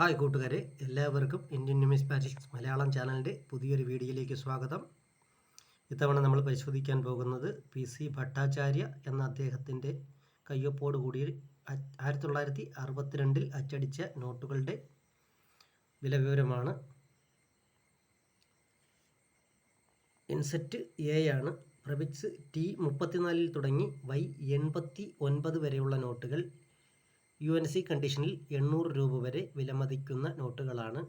Hi കൂട്ടുകാരെ എല്ലാവർക്കും Indian ന്യൂമിസ് പാറ്റിക്സ് Malayalam ചാനലിന്റെ പുതിയൊരു വീഡിയോയിലേക്ക് സ്വാഗതം. ഇത്തവണ നമ്മൾ പരിശോധിക്കാൻ പോകുന്നത് പി സി ഭട്ടാചാര്യ എന്ന അദ്ദേഹത്തിന്റെ കയ്യൊപ്പോട് കൂടി അ- ആയിരത്തി തൊള്ളായിരത്തി അറുപത്തിരണ്ടിൽ അച്ചടിച്ച നോട്ടുകളുടെ വിലവിവരമാണ്. ഇൻസെറ്റ് എ ആണ്. പ്രവിച്ച് ടി മുപ്പത്തിനാലിൽ തുടങ്ങി വൈ എൺപത്തി ഒൻപത് വരെയുള്ള നോട്ടുകൾ. യു എൻ സി കണ്ടീഷനിൽ എണ്ണൂറ് രൂപ വരെ വിലമതിക്കുന്ന നോട്ടുകളാണ്.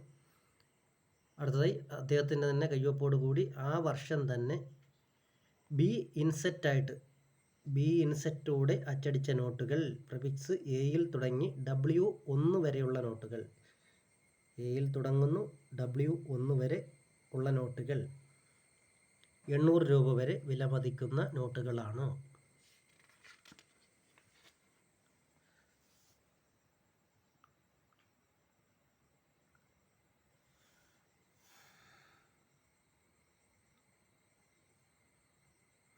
അടുത്തതായി അദ്ദേഹത്തിന്റെ തന്നെ കയ്യൊപ്പോട് കൂടി ആ വർഷം തന്നെ ബി ഇൻസെറ്റായിട്ട് ബി ഇൻസെറ്റോടെ അച്ചടിച്ച നോട്ടുകൾ പ്രിഫിക്സ് എയിൽ തുടങ്ങി ഡബ്ല്യു ഒന്ന് വരെയുള്ള നോട്ടുകൾ എയിൽ തുടങ്ങുന്നു ഡബ്ല്യു ഒന്ന് വരെ ഉള്ള നോട്ടുകൾ എണ്ണൂറ് രൂപ വരെ വിലമതിക്കുന്ന നോട്ടുകളാണ്.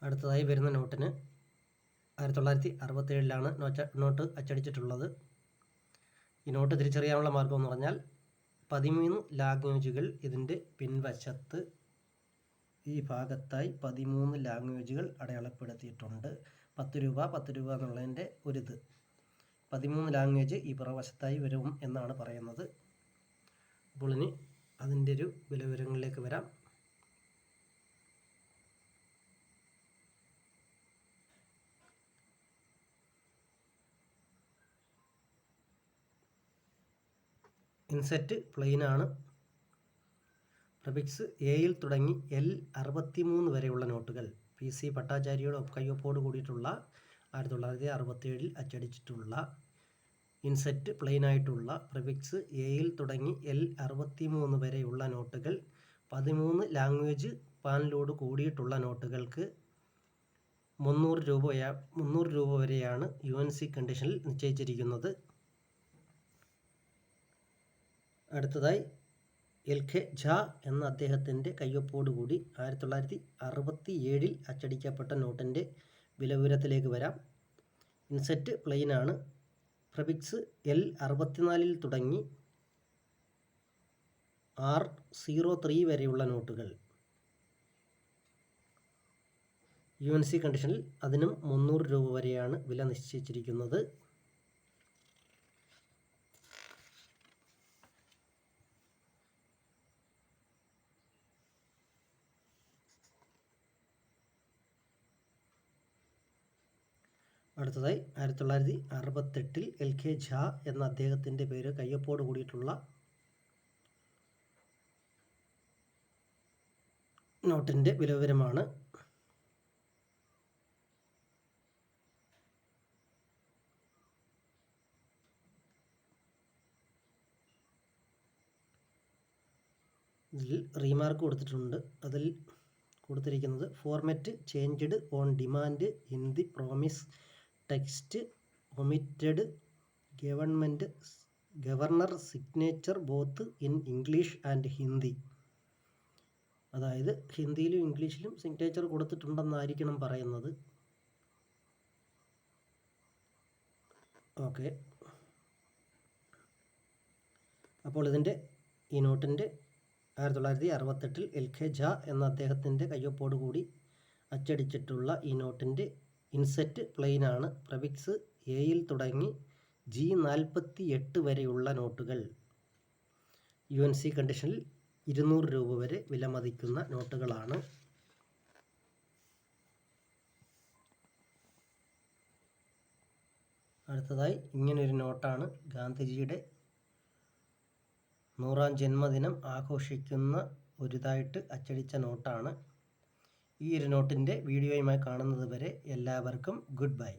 അടുത്തതായി വരുന്ന നോട്ടിന് ആയിരത്തി തൊള്ളായിരത്തി അറുപത്തേഴിലാണ് നോട്ട് നോട്ട് അച്ചടിച്ചിട്ടുള്ളത്. ഈ നോട്ട് തിരിച്ചറിയാനുള്ള മാർഗം എന്ന് പറഞ്ഞാൽ പതിമൂന്ന് ലാംഗ്വേജുകൾ ഇതിന്റെ പിൻവശത്ത് ഈ ഭാഗത്തായി പതിമൂന്ന് ലാംഗ്വേജുകൾ അടയാളപ്പെടുത്തിയിട്ടുണ്ട്. പത്ത് രൂപ പത്ത് രൂപ എന്നുള്ളതിന്റെ ഒരിത്. പതിമൂന്ന് ലാംഗ്വേജ് ഈ പുറവശത്തായി വരും എന്നാണ് പറയുന്നത്. അപ്പോൾ ഇനി അതിന്റെ ഒരു വില വിവരങ്ങളിലേക്ക് വരാം. ഇൻസെറ്റ് പ്ലെയിൻ ആണ് പ്രഫിക്സ് എയിൽ തുടങ്ങി എൽ അറുപത്തിമൂന്ന് വരെയുള്ള നോട്ടുകൾ. പി സി ഭട്ടാചാര്യയുടെ കയ്യൊപ്പോട് കൂടിയിട്ടുള്ള ആയിരത്തി തൊള്ളായിരത്തി അറുപത്തേഴിൽ അച്ചടിച്ചിട്ടുള്ള ഇൻസെറ്റ് പ്ലെയിൻ ആയിട്ടുള്ള പ്രഫിക്സ് എയിൽ തുടങ്ങി എൽ അറുപത്തിമൂന്ന് വരെയുള്ള നോട്ടുകൾ. പതിമൂന്ന് ലാംഗ്വേജ് പാനലോട് കൂടിയിട്ടുള്ള നോട്ടുകൾക്ക് മുന്നൂറ് രൂപയാ മുന്നൂറ് രൂപ വരെയാണ് യു എൻ സി കണ്ടീഷനിൽ നിശ്ചയിച്ചിരിക്കുന്നത്. അടുത്തതായി എൽ കെ ഝാ എന്ന അദ്ദേഹത്തിന്റെ കയ്യൊപ്പോടുകൂടി ആയിരത്തി തൊള്ളായിരത്തി അറുപത്തി ഏഴിൽ അച്ചടിക്കപ്പെട്ട നോട്ടിന്റെ വിലവിവരത്തിലേക്ക് വരാം. ഇൻസെറ്റ് പ്ലെയിനാണ്. പ്രഫിക്സ് എൽ അറുപത്തിനാലിൽ തുടങ്ങി ആർ സീറോ ത്രീ വരെയുള്ള നോട്ടുകൾ. യു എൻ സി കണ്ടീഷനിൽ അതിനും മുന്നൂറ് രൂപ വരെയാണ് വില നിശ്ചയിച്ചിരിക്കുന്നത്. അടുത്തതായി ആയിരത്തി തൊള്ളായിരത്തി അറുപത്തെട്ടിൽ എൽ കെ ഝാ എന്ന അദ്ദേഹത്തിന്റെ പേര് കയ്യൊപ്പോട് കൂടിയിട്ടുള്ള നോട്ടിന്റെ വിലവിവരമാണ്. ഇതിൽ റീമാർക്ക് കൊടുത്തിട്ടുണ്ട്. അതിൽ കൊടുത്തിരിക്കുന്നത് format changed on demand in the promise text omitted government governor signature both in English and Hindi. അതായത് ഹിന്ദിയിലും ഇംഗ്ലീഷിലും സിഗ്നേച്ചർ കൊടുത്തിട്ടുണ്ടെന്നായിരിക്കണം പറയുന്നത്. ഓക്കെ. അപ്പോൾ ഇതിന്റെ ഈ നോട്ടിന്റെ ആയിരത്തി തൊള്ളായിരത്തി അറുപത്തെട്ടിൽ എൽ കെ ഝാ എന്ന അദ്ദേഹത്തിന്റെ കയ്യൊപ്പോടുകൂടി അച്ചടിച്ചിട്ടുള്ള ഈ നോട്ടിന്റെ ഇൻസെറ്റ് പ്ലെയിനാണ് പ്രഫിക്സ് എയിൽ തുടങ്ങി ജി നാൽപ്പത്തി എട്ട് വരെയുള്ള നോട്ടുകൾ. യു എൻ സി കണ്ടീഷനിൽ ഇരുന്നൂറ് രൂപ വരെ വിലമതിക്കുന്ന നോട്ടുകളാണ്. അടുത്തതായി ഇങ്ങനൊരു നോട്ടാണ് ഗാന്ധിജിയുടെ നൂറാം ജന്മദിനം ആഘോഷിക്കുന്ന ഒരിതായിട്ട് അച്ചടിച്ച നോട്ടാണ്. ഈ ഒരു നോട്ടിന്റെ വീഡിയോയുമായി കാണുന്നത് വരെ എല്ലാവർക്കും ഗുഡ് ബൈ.